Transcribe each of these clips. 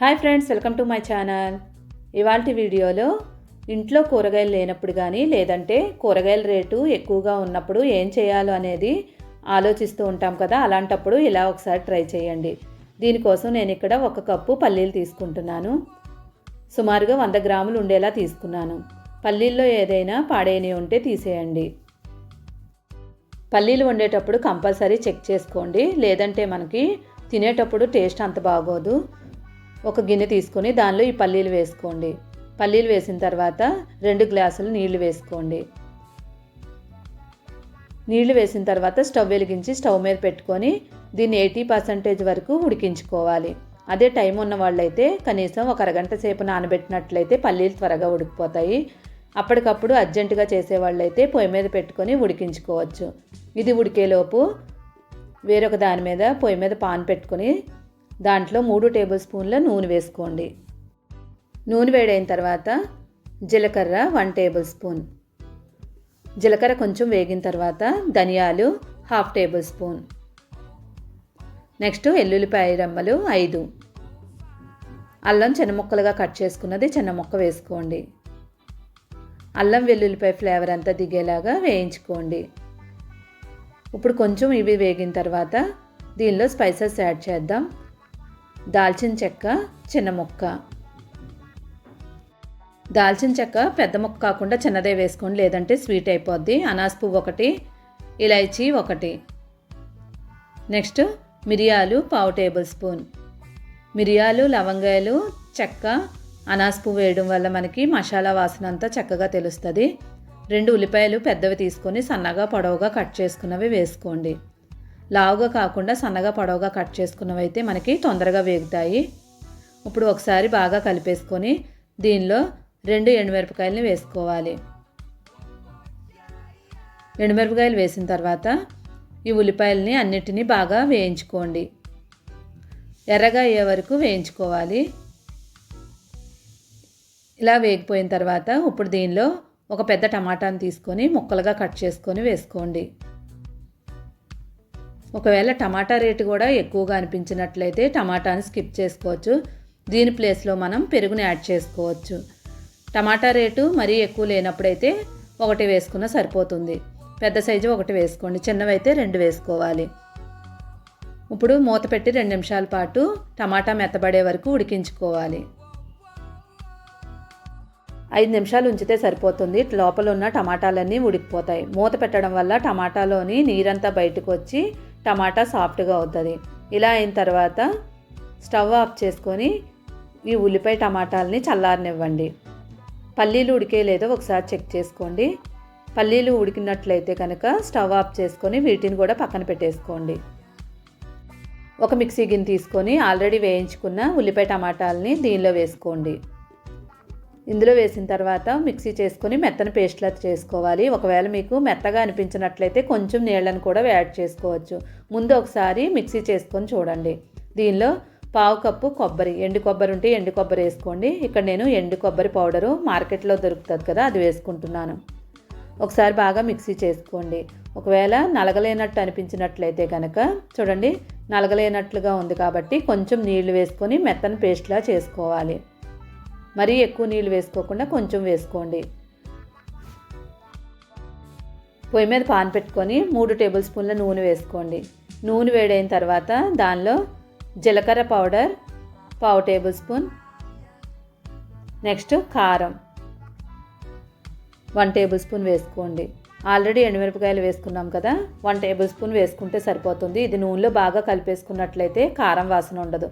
Hi friends welcome to my channel. ఇవాళ వీడియోలో ఇంట్లో కూరగాయలు లేనప్పుడు కానీ లేదంటే కూరగాయల రేటు ఎక్కువగా ఉన్నప్పుడు ఏం చేయాలో అనేది ఆలోచిస్తూ ఉంటాం కదా. అలాంటప్పుడు ఇలా ఒకసారి ట్రై చేయండి. దీనికోసం నేను ఇక్కడ ఒక కప్పు పల్లీలు తీసుకుంటున్నాను. సుమారుగా వంద గ్రాములు ఉండేలా తీసుకున్నాను. పల్లీల్లో ఏదైనా పాడేని ఉంటే తీసేయండి. పల్లీలు వండేటప్పుడు కంపల్సరీ చెక్ చేసుకోండి. లేదంటే మనకి తినేటప్పుడు టేస్ట్ అంత బాగోదు. ఒక గిన్నె తీసుకొని దానిలో ఈ పల్లీలు వేసుకోండి. పల్లీలు వేసిన తర్వాత రెండు గ్లాసులు నీళ్ళు వేసుకోండి. నీళ్ళు వేసిన తర్వాత స్టవ్ వెలిగించి స్టవ్ మీద పెట్టుకొని దీన్ని ఎయిటీ పర్సెంటేజ్ వరకు ఉడికించుకోవాలి. అదే టైం ఉన్న వాళ్ళైతే కనీసం ఒక అరగంట సేపు నానబెట్టినట్లయితే పల్లీలు త్వరగా ఉడికిపోతాయి. అప్పటికప్పుడు అర్జెంటుగా చేసేవాళ్ళైతే పొయ్యి మీద పెట్టుకొని ఉడికించుకోవచ్చు. ఇది ఉడికేలోపు వేరొక దాని మీద పొయ్యి మీద పాన్ పెట్టుకొని దాంట్లో మూడు టేబుల్ స్పూన్ల నూనె వేసుకోండి. నూనె వేడైన తర్వాత జీలకర్ర వన్ టేబుల్ స్పూన్. జీలకర్ర కొంచెం వేగిన తర్వాత ధనియాలు హాఫ్ టేబుల్ స్పూన్. నెక్స్ట్ ఎల్లుల్లిపాయ రమ్మలు ఐదు. అల్లం చిన్న ముక్కలుగా కట్ చేసుకున్నది చిన్న ముక్క వేసుకోండి. అల్లం వెల్లుల్లిపాయ ఫ్లేవర్ అంతా దిగేలాగా వేయించుకోండి. ఇప్పుడు కొంచెం ఇవి వేగిన తర్వాత దీనిలో స్పైసెస్ యాడ్ చేద్దాం. దాల్చిన చెక్క చిన్న ముక్క. దాల్చిన చెక్క పెద్ద ముక్క కాకుండా చిన్నదే వేసుకోండి లేదంటే స్వీట్ అయిపోద్ది. అనాస్ పువ్వు ఒకటి ఇలైచీ ఒకటి. నెక్స్ట్ మిరియాలు పావు టేబుల్ స్పూన్. మిరియాలు లవంగాయలు చెక్క అనాస్ పువ్వు వేయడం వల్ల మనకి మసాలా వాసన అంతా చక్కగా తెలుస్తుంది. రెండు ఉల్లిపాయలు పెద్దవి తీసుకొని సన్నగా పొడవుగా కట్ చేసుకున్నవి వేసుకోండి. లావుగా కాకుండా సన్నగా పొడవుగా కట్ చేసుకున్నవి అయితే మనకి తొందరగా వేగుతాయి. ఇప్పుడు ఒకసారి బాగా కలిపేసుకొని దీనిలో రెండు ఎండుమిరపకాయలని వేసుకోవాలి. ఎండుమిరపకాయలు వేసిన తర్వాత ఈ ఉల్లిపాయలని అన్నిటినీ బాగా వేయించుకోండి. ఎర్రగా అయ్యే వరకు వేయించుకోవాలి. ఇలా వేగిపోయిన తర్వాత ఇప్పుడు దీనిలో ఒక పెద్ద టమాటాని తీసుకొని ముక్కలుగా కట్ చేసుకొని వేసుకోండి. ఒకవేళ టమాటా రేటు కూడా ఎక్కువగా అనిపించినట్లయితే టమాటాని స్కిప్ చేసుకోవచ్చు. దీని ప్లేస్లో మనం పెరుగుని యాడ్ చేసుకోవచ్చు. టమాటా రేటు మరీ ఎక్కువ లేనప్పుడైతే ఒకటి వేసుకున్న సరిపోతుంది. పెద్ద సైజు ఒకటి వేసుకోండి చిన్నవైతే రెండు వేసుకోవాలి. ఇప్పుడు మూత పెట్టి రెండు నిమిషాల పాటు టమాటా మెత్తబడే వరకు ఉడికించుకోవాలి. ఐదు నిమిషాలు ఉంచితే సరిపోతుంది. లోపల ఉన్న టమాటాలన్నీ ఉడికిపోతాయి. మూత పెట్టడం వల్ల టమాటాలోని నీరంతా బయటకు వచ్చి టమాటా సాఫ్ట్గా అవుతుంది. ఇలా అయిన తర్వాత స్టవ్ ఆఫ్ చేసుకొని ఈ ఉల్లిపాయ టమాటాలని చల్లారనివ్వండి. పల్లీలు ఉడికే లేదో ఒకసారి చెక్ చేసుకోండి. పల్లీలు ఉడికినట్లయితే కనుక స్టవ్ ఆఫ్ చేసుకొని వీటిని కూడా పక్కన పెట్టేసుకోండి. ఒక మిక్సీ గిన్నె తీసుకొని ఆల్రెడీ వేయించుకున్న ఉల్లిపాయ టమాటాలని దీనిలో వేసుకోండి. ఇందులో వేసిన తర్వాత మిక్సీ చేసుకొని మెత్తని పేస్ట్లా చేసుకోవాలి. ఒకవేళ మీకు మెత్తగా అనిపించినట్లయితే కొంచెం నీళ్ళను కూడా యాడ్ చేసుకోవచ్చు. ముందు ఒకసారి మిక్సీ చేసుకొని చూడండి. దీనిలో పావు కప్పు కొబ్బరి ఎండు కొబ్బరి ఉంటే ఎండు కొబ్బరి వేసుకోండి. ఇక్కడ నేను ఎండు కొబ్బరి పౌడరు మార్కెట్లో దొరుకుతుంది కదా అది వేసుకుంటున్నాను. ఒకసారి బాగా మిక్సీ చేసుకోండి. ఒకవేళ నలగలేనట్టు అనిపించినట్లయితే కనుక చూడండి నలగలేనట్లుగా ఉంది కాబట్టి కొంచెం నీళ్ళు వేసుకొని మెత్తని పేస్ట్లా చేసుకోవాలి. మరీ ఎక్కువ నీళ్ళు వేసుకోకుండా కొంచెం వేసుకోండి. పొయ్యి మీద పాన్ పెట్టుకొని మూడు టేబుల్ స్పూన్ల నూనె వేసుకోండి. నూనె వేడైన తర్వాత దానిలో జీలకర్ర పౌడర్ పావు టేబుల్ స్పూన్ నెక్స్ట్ కారం వన్ టేబుల్ స్పూన్ వేసుకోండి. ఆల్రెడీ ఎండుమిరపకాయలు వేసుకున్నాం కదా వన్ టేబుల్ స్పూన్ వేసుకుంటే సరిపోతుంది. ఇది నూనెలో బాగా కలిపేసుకున్నట్లయితే కారం వాసన ఉండదు.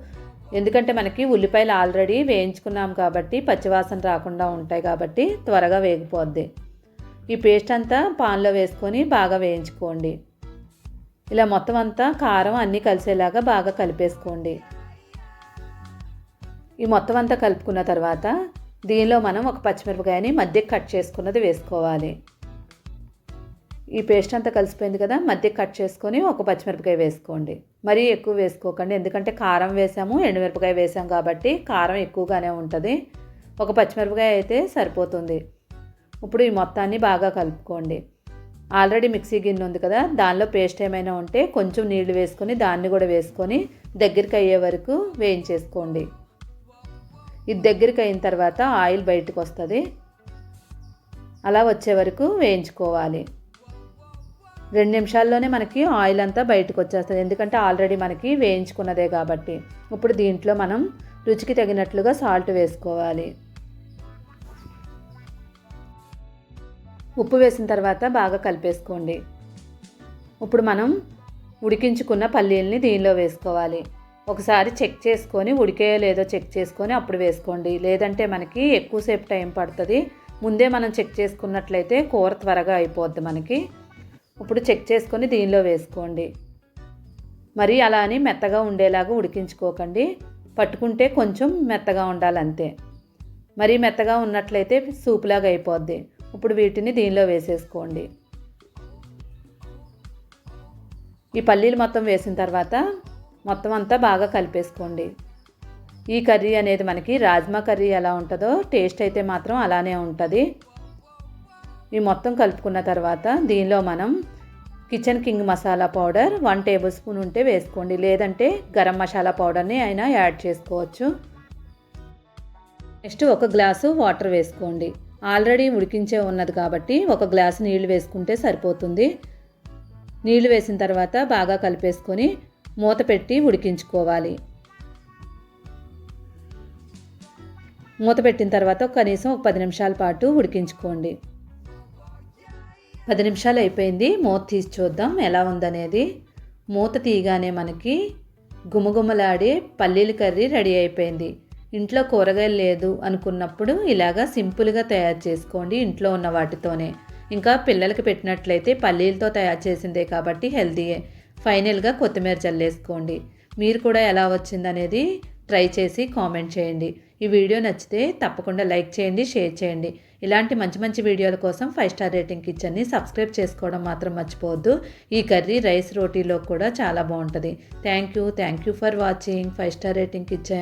ఎందుకంటే మనకి ఉల్లిపాయలు ఆల్రెడీ వేయించుకున్నాం కాబట్టి పచ్చివాసన రాకుండా ఉంటాయి కాబట్టి త్వరగా వేగిపోద్ది. ఈ పేస్ట్ అంతా పాన్లో వేసుకొని బాగా వేయించుకోండి. ఇలా మొత్తం అంతా కారం అన్నీ కలిసేలాగా బాగా కలిపేసుకోండి. ఈ మొత్తం అంతా కలుపుకున్న తర్వాత దీనిలో మనం ఒక పచ్చిమిరపకాయని మధ్య కట్ చేసుకున్నది వేసుకోవాలి. ఈ పేస్ట్ అంతా కలిసిపోయింది కదా మధ్య కట్ చేసుకొని ఒక పచ్చిమిరపకాయ వేసుకోండి. మరీ ఎక్కువ వేసుకోకండి. ఎందుకంటే కారం వేసాము ఎండుమిరపకాయ వేసాం కాబట్టి కారం ఎక్కువగానే ఉంటుంది. ఒక పచ్చిమిరపకాయ అయితే సరిపోతుంది. ఇప్పుడు ఈ మొత్తాన్ని బాగా కలుపుకోండి. ఆల్రెడీ మిక్సీ గిన్నె ఉంది కదా దానిలో పేస్ట్ ఏమైనా ఉంటే కొంచెం నీళ్ళు వేసుకొని దాన్ని కూడా వేసుకొని దగ్గరికి అయ్యే వరకు వేయించేసుకోండి. ఇది దగ్గరికి అయిన తర్వాత ఆయిల్ బయటకు వస్తుంది. అలా వచ్చే వరకు వేయించుకోవాలి. రెండు నిమిషాల్లోనే మనకి ఆయిల్ అంతా బయటకు వచ్చేస్తుంది. ఎందుకంటే ఆల్రెడీ మనకి వేయించుకున్నదే కాబట్టి. ఇప్పుడు దీంట్లో మనం రుచికి తగినట్లుగా సాల్ట్ వేసుకోవాలి. ఉప్పు వేసిన తర్వాత బాగా కలిపేసుకోండి. ఇప్పుడు మనం ఉడికించుకున్న పల్లీల్ని దీనిలో వేసుకోవాలి. ఒకసారి చెక్ చేసుకొని ఉడికేయో లేదో చెక్ చేసుకొని అప్పుడు వేసుకోండి. లేదంటే మనకి ఎక్కువసేపు టైం పడుతుంది. ముందే మనం చెక్ చేసుకున్నట్లయితే కూర త్వరగా అయిపోద్ది మనకి. ఇప్పుడు చెక్ చేసుకొని దీనిలో వేసుకోండి. మరి అలా అని మెత్తగా ఉండేలాగా ఉడికించుకోకండి. పట్టుకుంటే కొంచెం మెత్తగా ఉండాలంతే. మరీ మెత్తగా ఉన్నట్లయితే సూపులాగా అయిపోద్ది. ఇప్పుడు వీటిని దీనిలో వేసేసుకోండి. ఈ పల్లీలు మొత్తం వేసిన తర్వాత మొత్తం అంతా బాగా కలిపేసుకోండి. ఈ కర్రీ అనేది మనకి రాజ్మా కర్రీ ఎలా ఉంటుందో టేస్ట్ అయితే మాత్రం అలానే ఉంటుంది. ఈ మొత్తం కలుపుకున్న తర్వాత దీనిలో మనం kitchen king masala powder one table spoon ఉంటే వేసుకోండి. లేదంటే గరం మసాలా పౌడర్ని అయినా యాడ్ చేసుకోవచ్చు. నెక్స్ట్ ఒక గ్లాసు వాటర్ వేసుకోండి. ఆల్రెడీ ఉడికించే ఉన్నది కాబట్టి ఒక గ్లాసు నీళ్ళు వేసుకుంటే సరిపోతుంది. నీళ్ళు వేసిన తర్వాత బాగా కలిపేసుకొని మూత పెట్టి ఉడికించుకోవాలి. మూత పెట్టిన తర్వాత కనీసం ఒక పది నిమిషాల పాటు ఉడికించుకోండి. పది నిమిషాలు అయిపోయింది. మూత తీసి చూద్దాం ఎలా ఉందనేది. మూత తీయగానే మనకి గుమగుమలాడే పల్లీల కర్రీ రెడీ అయిపోయింది. ఇంట్లో కూరగాయలు లేదు అనుకున్నప్పుడు ఇలాగా సింపుల్గా తయారు చేసుకోండి ఇంట్లో ఉన్న వాటితోనే. ఇంకా పిల్లలకి పెట్టినట్లయితే పల్లీలతో తయారు చేసిందే కాబట్టి హెల్తీయే ఫైనల్గా కొత్తిమీర చల్లేసుకోండి మీరు కూడా ఎలా వచ్చిందనేది ట్రై చేసి కామెంట్ చేయండి. ఈ వీడియో నచ్చితే తప్పకుండా లైక్ చేయండి షేర్ చేయండి. ఇలాంటి మంచి మంచి వీడియోల కోసం ఫైవ్ స్టార్ రేటింగ్ కిచెన్ని సబ్స్క్రైబ్ చేసుకోవడం మాత్రం మర్చిపోవద్దు. ఈ కర్రీ రైస్ రోటీలో కూడా చాలా బాగుంటుంది. Thank you thank you for watching. Five star rating kitchen.